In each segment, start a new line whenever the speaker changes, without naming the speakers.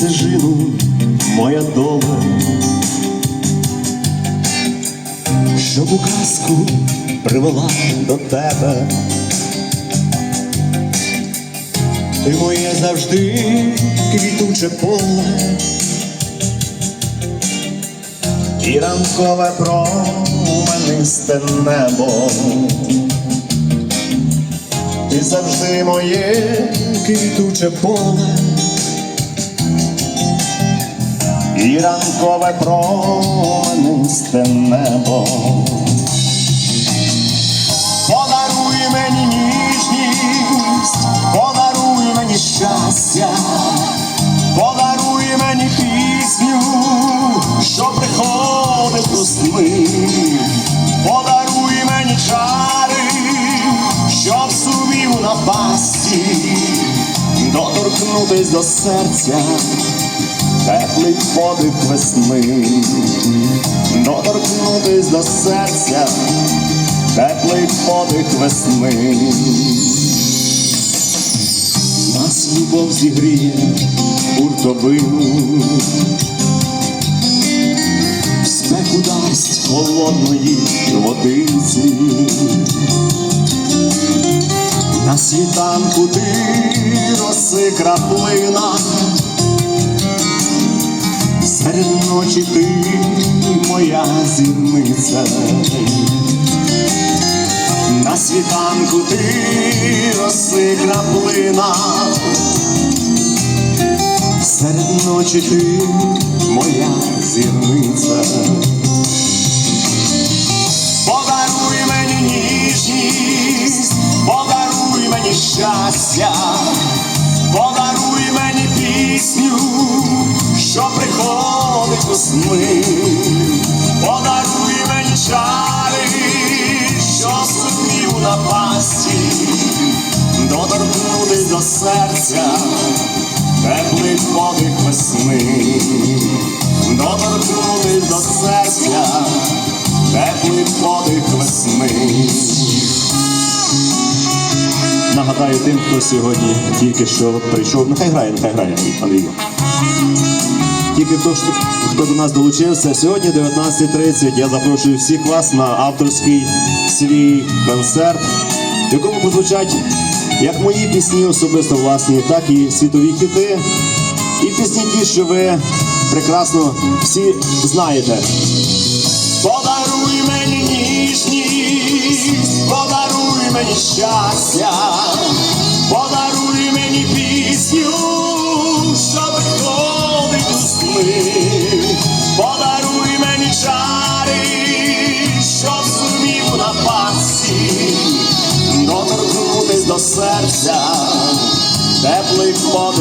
стежину, моя доля, щоб у казку привела до тебе. Ти моє завжди квітуче поле, і ранкове променисте небо. Ти завжди моє квітуче поле, і ранкове променисте небо. Подаруй мені ніжність, подаруй мені щастя, подаруй мені пісню, що приходить до сни, подаруй мені чари, щоб сумів напасті, доторкнутись до серця, теплий подих весни, доторкнутись до серця теплий подих весни. Нас любов зігріє буртовину, в спеку дасть холодної водиці. На світанку ти роси краплина, серед ночі ти моя зірниця. На світанку ти роси краплина, серед ночі ти моя зірниця. Подаруй мені ніжність, подаруй мені щастя, подаруй мені пісню, що приходить сни, подаруй мені що сумів на пасті, доторкнутись до серця, теплий подих весни, доторкнутись до серця, теплий подих весни. Нагадаю тим, хто сьогодні тільки що прийшов. Нехай грає, нехай грає, Андрій. Тільки хто, хто до нас долучився, сьогодні 19.30 я запрошую всіх вас на авторський свій концерт, в якому прозвучать як мої пісні особисто власні, так і світові хіти, і пісні ті, що ви прекрасно всі знаєте. Подаруй мені ніжність, подаруй мені щастя,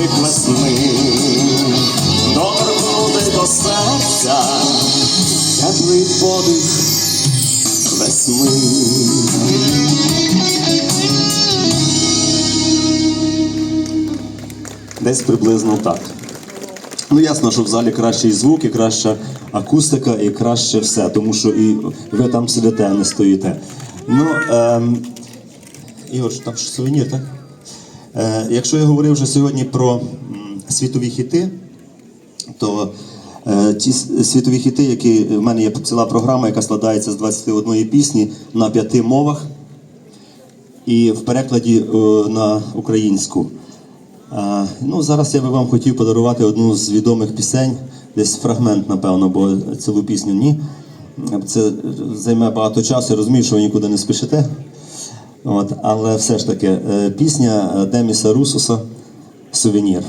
подих весни, доторкнутись до серця теплий подих весни. Десь приблизно так. Ну, ясно, що в залі кращий звук, і краща акустика, і краще все, тому що і ви там сидите, а не стоїте. Ну, ем, Ігор, там ж сувенір, так? Е, якщо я говорив вже сьогодні про світові хіти, то е, ті світові хіти, які в мене є ціла програма, яка складається з 21 пісні на п'яти мовах і в перекладі е, на українську. Е, ну, зараз я би вам хотів подарувати одну з відомих пісень, десь фрагмент, напевно, бо цілу пісню ні. Це займе багато часу, я розумію, що ви нікуди не спішите. От, але все ж таки, е, пісня Деміса Русуса Сувенір.